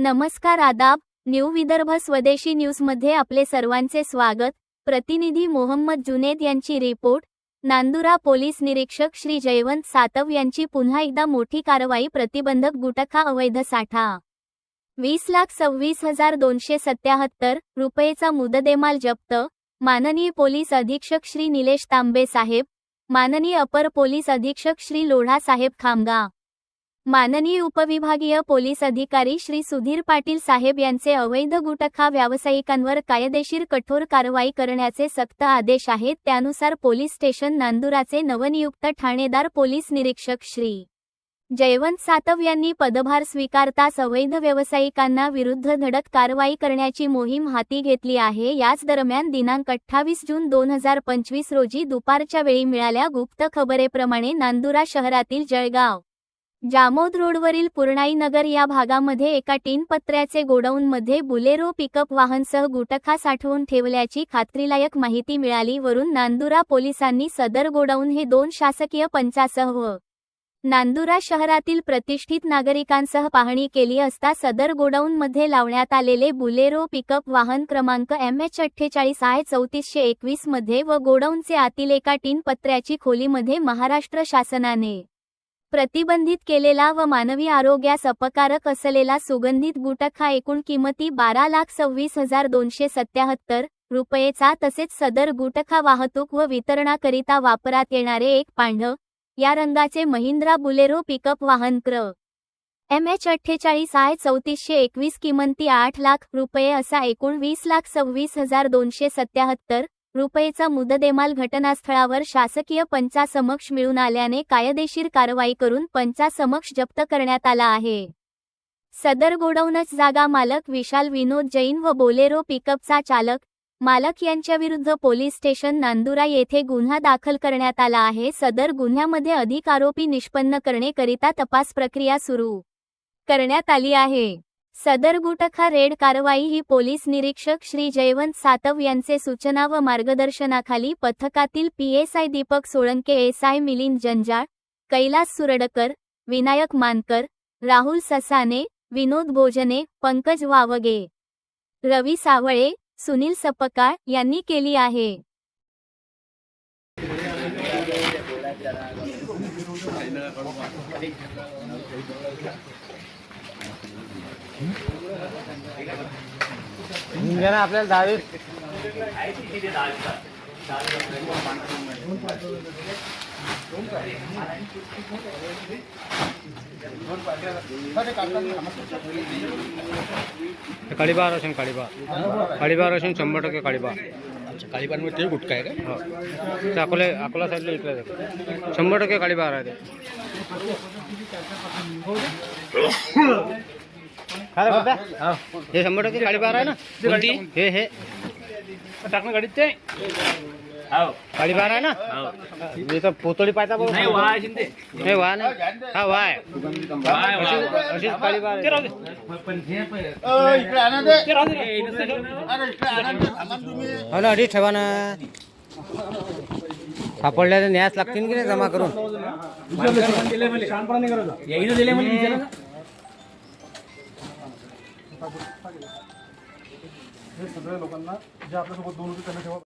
नमस्कार आदाब न्यू विदर्भ स्वदेशी न्यूजमध्ये आपले सर्वांचे स्वागत. प्रतिनिधी मोहम्मद जुनेद यांची रिपोर्ट. नांदुरा पोलीस निरीक्षक श्री जयवंत सातव यांची पुन्हा एकदा मोठी कारवाई प्रतिबंधक गुटखा अवैध साठा. वीस लाख सव्वीस हजार दोनशे सत्याहत्तर रुपयेचा मुददेमाल जप्त. माननीय पोलीस अधीक्षक श्री निलेश तांबे साहेब. माननीय अपर पोलीस अधीक्षक श्री लोढा साहेब खामगा माननीय उपविभागीय पोलीस अधिकारी श्री सुधीर पाटील साहेब यांचे अवैध गुटखा व्यावसायिकांवर कायदेशीर कठोर कारवाई करण्याचे सक्त आदेश आहेत. त्यानुसार पोलीस स्टेशन नांदुराचे नवनियुक्त ठाणेदार पोलीस निरीक्षक श्री. जयवंत सातव यांनी पदभार स्वीकारताच अवैध व्यावसायिकांना विरुद्ध धडक कारवाई करण्याची मोहीम हाती घेतली आहे. याच दरम्यान दिनांक अठ्ठावीस जून दोन हजार पंचवीस रोजी दुपारच्या वेळी मिळाल्या गुप्त खबरेप्रमाणे नांदुरा शहरातील जळगाव जामोद रोडवरील पूर्णाईनगर या भागामध्ये एका टीन पत्र्याचे गोडाऊनमध्ये बुलेरो पिकअप वाहनसह गुटखा साठवून ठेवल्याची खात्रीलायक माहिती मिळाली. वरून नांदुरा पोलिसांनी सदर गोडाऊन हे दोन शासकीय पंचासह व नांदुरा शहरातील प्रतिष्ठित नागरिकांसह पाहणी केली असता सदर गोडाऊनमध्ये लावण्यात आलेले बुलेरो पिकअप वाहन क्रमांक एम एच अठ्ठेचाळीस आय चौतीसशे एकवीसमध्ये व गोडाऊनचे आतील एका टीन पत्र्याची खोलीमध्ये महाराष्ट्र शासनाने प्रतिबंधित केलेला व मानवी आरोग्यास अपकारक असलेला सुगंधित गुटखा एकूण किमती बारा लाख सव्वीस हजार दोनशे सत्याहत्तर रुपयेचा तसेच सदर गुटखा वाहतूक व वितरणाकरिता वापरात येणारे एक पांढ या रंगाचे महिंद्रा बुलेरो पिकअप वाहन क्र. एम एच अठ्ठेचाळीस आय चौतीसशे एकवीस किमंती आठ लाख रुपये असा एकूण वीस लाख सव्वीस हजार दोनशे सत्याहत्तर रुपयेचा मुददेमाल घटनास्थळावर शासकीय पंचासमक्ष मिळून आल्याने कायदेशीर कारवाई करून पंचासमक्ष जप्त करण्यात आला आहे. सदर गोडाऊनच जागा मालक विशाल विनोद जैन व बोलेरो पिकअपचा चालक मालक यांच्याविरुद्ध पोलीस स्टेशन नांदुरा येथे गुन्हा दाखल करण्यात आला आहे. सदर गुन्ह्यामध्ये अधिक आरोपी निष्पन्न करणे करिता तपास प्रक्रिया सुरू करण्यात आली आहे. सदर गुटखा रेड कारवाई ही पोलीस निरीक्षक श्री जयवंत सातव यांचे सूचना व मार्गदर्शनाखाली पथकातील पीएसआय दीपक सोळंके एसआय मिलिंद जंजाळ कैलास सुरडकर विनायक मानकर राहुल ससाने विनोद भोजने पंकज वावगे रवी सावळे सुनील सपकाळ यांनी केली आहे. ना आपल्याला दहावीस काळीबार असेल काळीबार काळीबार असेल शंभर टक्के काळीबार काळीबारमध्ये ते गुटखा आहे का? हो. ते अकोले अकोला साईडला विकलं जातं. शंभर टक्के काळीबार आहे ते हे. शंभर टक्के काळीबार आहे ना? कोणती? हे हे. टाकणं गाडीत ते. काळीबार आहे ना? मी तर पोतळी पाहता भाऊ. नाही वा शिंदे. हे नाही. हा वा आहे. वाय, वा, अशीच- वा. अशीच काळीबार ते आहे. राहू दे. ते राहू दे. ए, नुसतं ठेव. हो. ना. अडीच ठेवा ना. सापडल्या तर न्यास लागतील की नाही जमा करून? दिले ना. हे सगळ्या लोकांना जे आपल्यासोबत दोन होते त्यांना ठेवा.